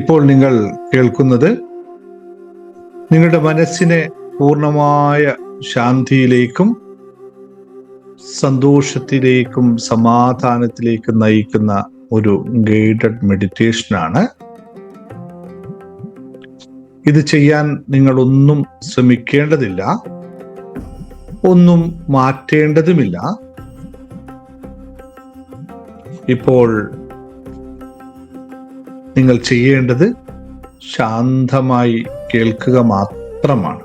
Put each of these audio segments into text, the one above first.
ഇപ്പോൾ നിങ്ങൾ കേൾക്കുന്നത് നിങ്ങളുടെ മനസ്സിനെ പൂർണമായ ശാന്തിയിലേക്കും സന്തോഷത്തിലേക്കും സമാധാനത്തിലേക്കും നയിക്കുന്ന ഒരു ഗൈഡഡ് മെഡിറ്റേഷനാണ് ഇത് ചെയ്യാൻ നിങ്ങൾ ഒന്നും ശ്രമിക്കേണ്ടതില്ല. ഒന്നും മാറ്റേണ്ടതുമില്ല. ഇപ്പോൾ നിങ്ങൾ ചെയ്യേണ്ടത് ശാന്തമായി കേൾക്കുക മാത്രമാണ്.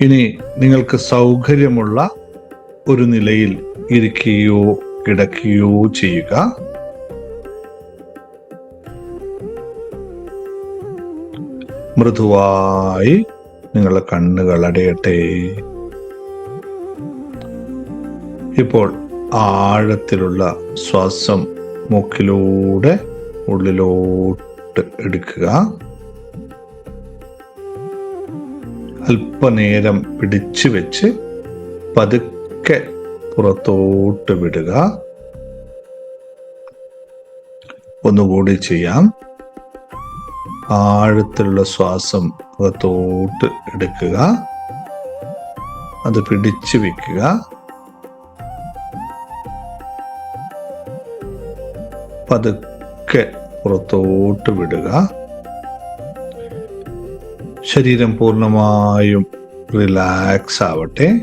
ഇനി നിങ്ങൾക്ക് സൗകര്യമുള്ള ഒരു നിലയിൽ ഇരിക്കുകയോ കിടക്കുകയോ ചെയ്യുക. മൃദുവായി നിങ്ങളുടെ കണ്ണുകൾ അടയട്ടെ. ഇപ്പോൾ ആഴത്തിലുള്ള ശ്വാസം മൂക്കിലൂടെ ഉള്ളിലോട്ട് എടുക്കുക. അല്പനേരം പിടിച്ചു വെച്ച് പതുക്കെ പുറത്തോട്ട് വിടുക. ഒന്നുകൂടി ചെയ്യാം. ആഴത്തിലുള്ള ശ്വാസം പുറത്തോട്ട് എടുക്കുക. അത് പിടിച്ചു വെക്കുക. പതുക്കെ പുറത്തോട്ട് വിടുക. ശരീരം പൂർണമായും റിലാക്സ് ആവട്ടെ.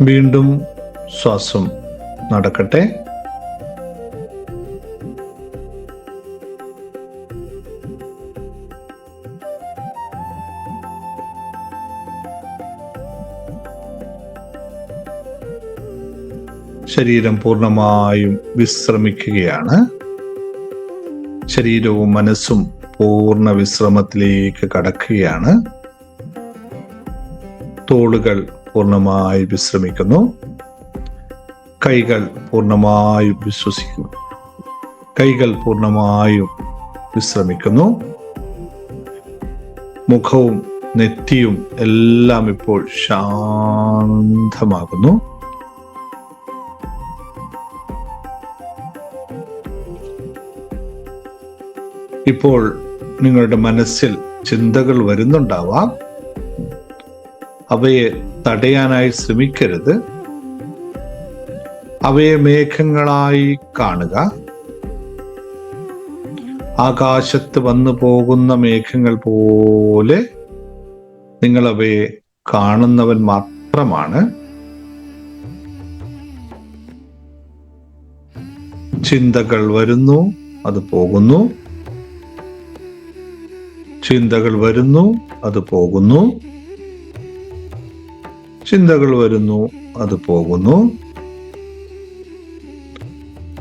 വീണ്ടും ശ്വാസം നടക്കട്ടെ. ശരീരം പൂർണമായും വിശ്രമിക്കുകയാണ്. ശരീരവും മനസ്സും പൂർണ വിശ്രമത്തിലേക്ക് കടക്കുകയാണ്. തോളുകൾ പൂർണമായി വിശ്രമിക്കുന്നു. കൈകൾ പൂർണമായും വിശ്വസിക്കുന്നു. കൈകൾ പൂർണമായും വിശ്രമിക്കുന്നു. മുഖവും നെറ്റിയും എല്ലാം ഇപ്പോൾ ശാന്തമാകുന്നു. ഇപ്പോൾ നിങ്ങളുടെ മനസ്സിൽ ചിന്തകൾ വരുന്നുണ്ടാവാം. അവയെ തടയാനായി ശ്രമിക്കരുത്. അവയെ മേഘങ്ങളായി കാണുക. ആകാശത്ത് വന്നു പോകുന്ന മേഘങ്ങൾ പോലെ നിങ്ങൾ അവയെ കാണുന്നവൻ മാത്രമാണ്. ചിന്തകൾ വരുന്നു അത് പോകുന്നു. ചിന്തകൾ വരുന്നു അത് പോകുന്നു. ചിന്തകൾ വരുന്നു അത് പോകുന്നു.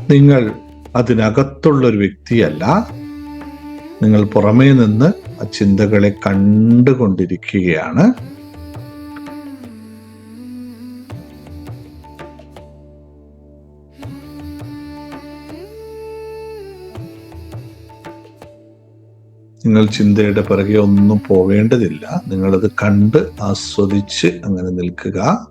നിങ്ങൾ അതിനകത്തുള്ളൊരു വ്യക്തിയല്ല. നിങ്ങൾ പുറമേ നിന്ന് ആ ചിന്തകളെ കണ്ടുകൊണ്ടിരിക്കുകയാണ്. നിങ്ങൾ ചിന്തയുടെ പിറകെ ഒന്നും പോവേണ്ടതില്ല. നിങ്ങളത് കണ്ട് ആസ്വദിച്ച് അങ്ങനെ നിൽക്കുക.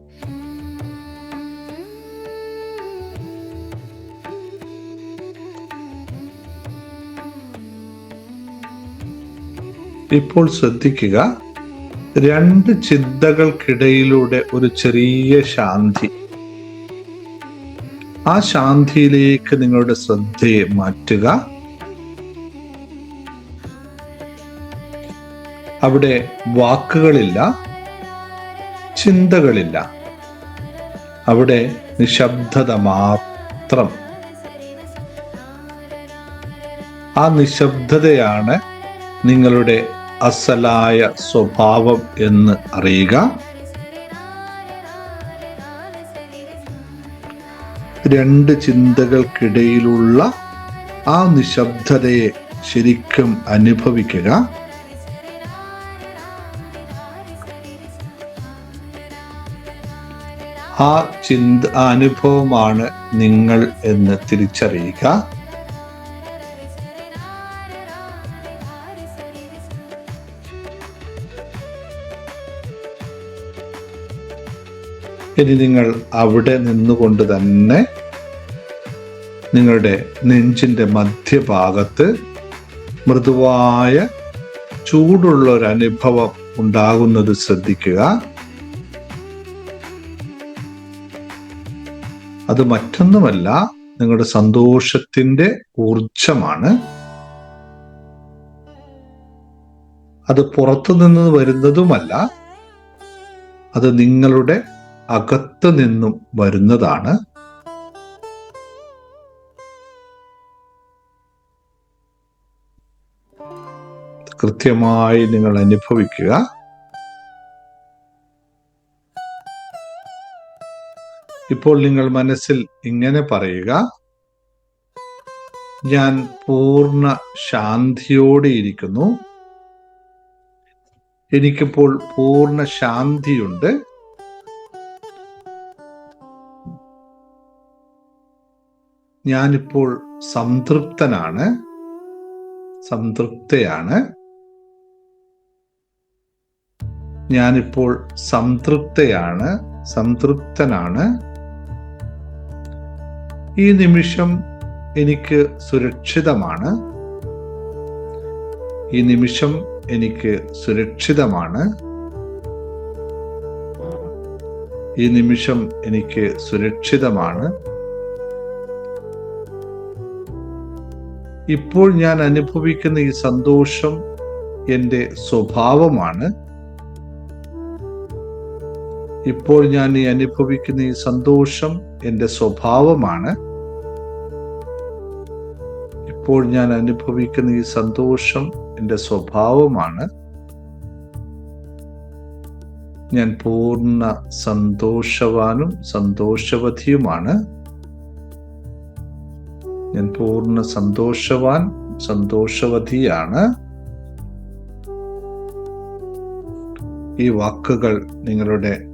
ഇപ്പോൾ ശ്രദ്ധിക്കുക രണ്ട് ചിന്തകൾക്കിടയിലൂടെ ഒരു ചെറിയ ശാന്തി. ആ ശാന്തിയിലേക്ക് നിങ്ങളുടെ ശ്രദ്ധയെ മാറ്റുക. അവിടെ വാക്കുകളില്ല ചിന്തകളില്ല. അവിടെ നിശബ്ദത മാത്രം. ആ നിശബ്ദതയാണ് നിങ്ങളുടെ അസലായ സ്വഭാവം എന്ന് അറിയുക. രണ്ട് ചിന്തകൾക്കിടയിലുള്ള ആ നിശബ്ദതയെ ശരിക്കും അനുഭവിക്കുക. ആ ചിന്ത അനുഭവമാണ് നിങ്ങൾ എന്ന് തിരിച്ചറിയുക. ഇനി നിങ്ങൾ അവിടെ നിന്നുകൊണ്ട് തന്നെ നിങ്ങളുടെ നെഞ്ചിന്റെ മധ്യഭാഗത്ത് മൃദുവായ ചൂടുള്ള ഒരു അനുഭവം ഉണ്ടാകുന്നത് ശ്രദ്ധിക്കുക. അത് മറ്റൊന്നുമല്ല നിങ്ങളുടെ സന്തോഷത്തിന്റെ ഊർജമാണ് അത് പുറത്തു നിന്ന് വരുന്നതുമല്ല അത് നിങ്ങളുടെ അകത്ത് നിന്നും വരുന്നതാണ്. കൃത്യമായി നിങ്ങൾ അനുഭവിക്കുക. ഇപ്പോൾ നിങ്ങൾ മനസ്സിൽ ഇങ്ങനെ പറയുക. ഞാൻ പൂർണ ശാന്തിയോടെ ഇരിക്കുന്നു. എനിക്കിപ്പോൾ പൂർണ ശാന്തിയുണ്ട്. ഞാനിപ്പോൾ സംതൃപ്തനാണ്. സംതൃപ്തയാണ്. ഞാനിപ്പോൾ സംതൃപ്തയാണ് സംതൃപ്തനാണ്. ഈ നിമിഷം എനിക്ക് സുരക്ഷിതമാണ്. ഈ നിമിഷം എനിക്ക് സുരക്ഷിതമാണ്. ഈ നിമിഷം എനിക്ക് സുരക്ഷിതമാണ്. ഇപ്പോൾ ഞാൻ അനുഭവിക്കുന്ന ഈ സന്തോഷം എന്റെ സ്വഭാവമാണ്. ഇപ്പോൾ ഞാൻ ഈ അനുഭവിക്കുന്ന ഈ സന്തോഷം എന്റെ സ്വഭാവമാണ്. ഇപ്പോൾ ഞാൻ അനുഭവിക്കുന്ന ഈ സന്തോഷം എന്റെ സ്വഭാവമാണ്. ഞാൻ പൂർണ സന്തോഷവാനും സന്തോഷവതിയുമാണ്. ഞാൻ പൂർണ സന്തോഷവാൻ സന്തോഷവതിയാണ്. ഈ വാക്കുകൾ നിങ്ങളുടെ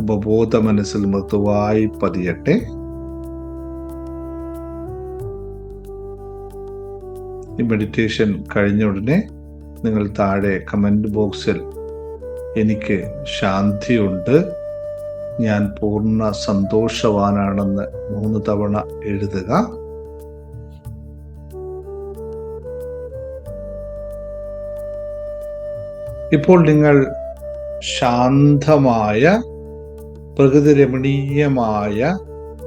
ഉപബോധ മനസ്സിൽ മൃദുവായി പതിയട്ടെ. ഈ മെഡിറ്റേഷൻ കഴിഞ്ഞ ഉടനെ നിങ്ങൾ താഴെ കമന്റ് ബോക്സിൽ എനിക്ക് ശാന്തിയുണ്ട് ഞാൻ പൂർണ സന്തോഷവാനാണെന്ന് മൂന്ന് തവണ എഴുതുക. ഇപ്പോൾ നിങ്ങൾ ശാന്തമായ പ്രകൃതി രമണീയമായ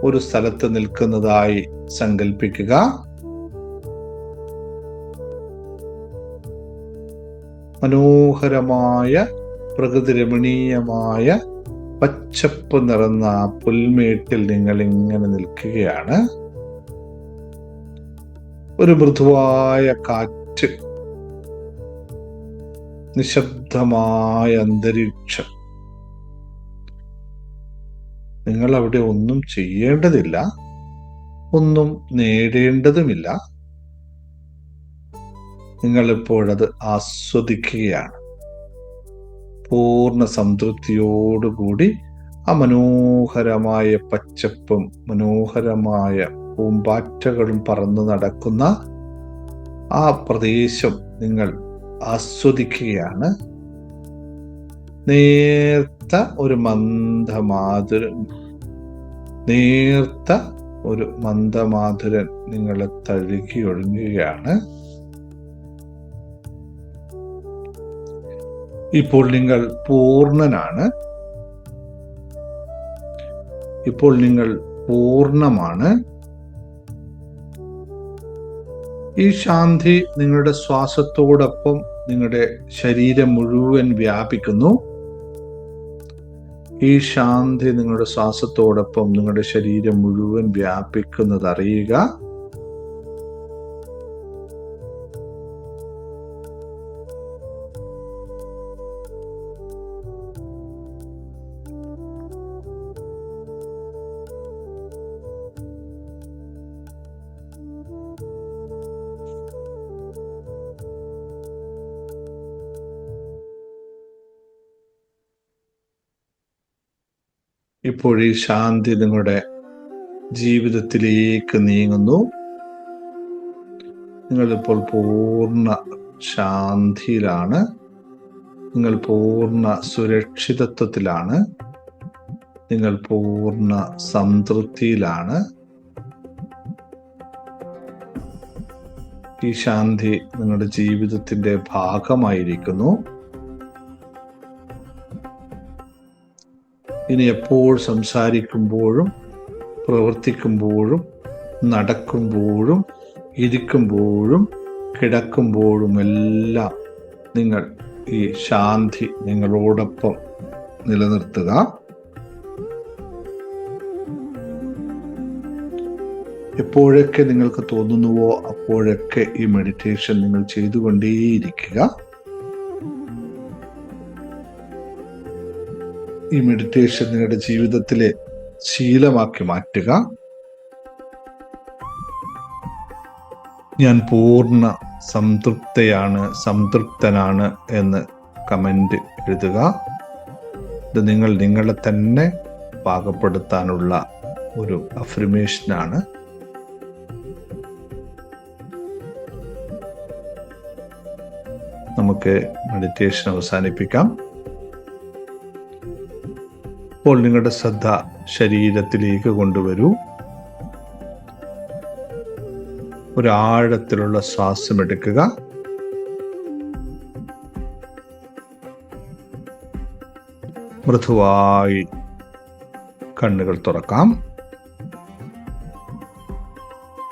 ഒരു സ്ഥലത്ത് നിൽക്കുന്നതായി സങ്കല്പിക്കുക മനോഹരമായ പ്രകൃതി രമണീയമായ പച്ചപ്പ് നിറന്ന പുൽമേട്ടിൽ നിങ്ങൾ ഇങ്ങനെ നിൽക്കുകയാണ്. ഒരു മൃദുവായ കാറ്റ് നിശബ്ദമായ അന്തരീക്ഷം. നിങ്ങൾ അവിടെ ഒന്നും ചെയ്യേണ്ടതില്ല. ഒന്നും നേടേണ്ടതുമില്ല. നിങ്ങളിപ്പോഴത് ആസ്വദിക്കുകയാണ്. പൂർണ സംതൃപ്തിയോടുകൂടി ആ മനോഹരമായ പച്ചപ്പും മനോഹരമായ പൂമ്പാറ്റകളും പറന്നു നടക്കുന്ന ആ പ്രദേശം നിങ്ങൾ ആസ്വദിക്കുകയാണ്. നേർത്ത ഒരു മന്ദമാതുരൻ നേർത്ത ഒരു മന്ദമാധുരൻ നിങ്ങളെ തഴുകി ഒഴുകുകയാണ് ഇപ്പോൾ നിങ്ങൾ പൂർണനാണ്. ഇപ്പോൾ നിങ്ങൾ പൂർണമാണ്. ഈ ശാന്തി നിങ്ങളുടെ ശ്വാസത്തോടൊപ്പം നിങ്ങളുടെ ശരീരം മുഴുവൻ വ്യാപിക്കുന്നു. ഈ ശാന്തി നിങ്ങളുടെ ശ്വാസത്തോടൊപ്പം നിങ്ങളുടെ ശരീരം മുഴുവൻ വ്യാപിക്കുന്നത് അറിയുക. ഇപ്പോൾ ഈ ശാന്തി നിങ്ങളുടെ ജീവിതത്തിലേക്ക് നീങ്ങുന്നു. നിങ്ങളിപ്പോൾ പൂർണ ശാന്തിയിലാണ്. നിങ്ങൾ പൂർണ സുരക്ഷിതത്വത്തിലാണ്. നിങ്ങൾ പൂർണ സംതൃപ്തിയിലാണ്. ഈ ശാന്തി നിങ്ങളുടെ ജീവിതത്തിന്റെ ഭാഗമായിരിക്കുന്നു. ഇനി എപ്പോൾ സംസാരിക്കുമ്പോഴും പ്രവർത്തിക്കുമ്പോഴും നടക്കുമ്പോഴും ഇരിക്കുമ്പോഴും കിടക്കുമ്പോഴുമെല്ലാം നിങ്ങൾ ഈ ശാന്തി നിങ്ങളോടൊപ്പം നിലനിർത്തുക. എപ്പോഴൊക്കെ നിങ്ങൾക്ക് തോന്നുന്നുവോ അപ്പോഴൊക്കെ ഈ മെഡിറ്റേഷൻ നിങ്ങൾ ചെയ്തുകൊണ്ടേയിരിക്കുക. ഈ മെഡിറ്റേഷൻ നിങ്ങളുടെ ജീവിതത്തിലെ ശീലമാക്കി മാറ്റുക. ഞാൻ പൂർണ സംതൃപ്തയാണ് സംതൃപ്തനാണ് എന്ന് കമന്റ് എഴുതുക. ഇത് നിങ്ങൾ നിങ്ങളെ തന്നെ പാകപ്പെടുത്താനുള്ള ഒരു അഫ്രിമേഷനാണ് നമുക്ക് മെഡിറ്റേഷൻ അവസാനിപ്പിക്കാം. ഇപ്പോൾ നിങ്ങളുടെ ശ്രദ്ധ ശരീരത്തിലേക്ക് കൊണ്ടുവരൂ. ഒരാഴത്തിലുള്ള ശ്വാസം എടുക്കുക. മൃദുവായി കണ്ണുകൾ തുറക്കാം.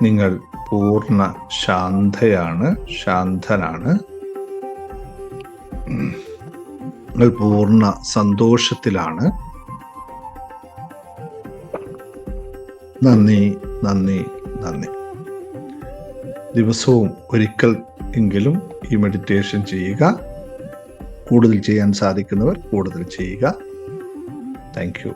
നിങ്ങൾ പൂർണ ശാന്തയാണ് ശാന്തനാണ്. നിങ്ങൾ പൂർണ സന്തോഷത്തിലാണ്. നന്ദി നന്ദി നന്ദി. ദിവസവും ഒരിക്കൽ എങ്കിലും ഈ മെഡിറ്റേഷൻ ചെയ്യുക. കൂടുതൽ ചെയ്യാൻ സാധിക്കുന്നവർ കൂടുതൽ ചെയ്യുക. Thank you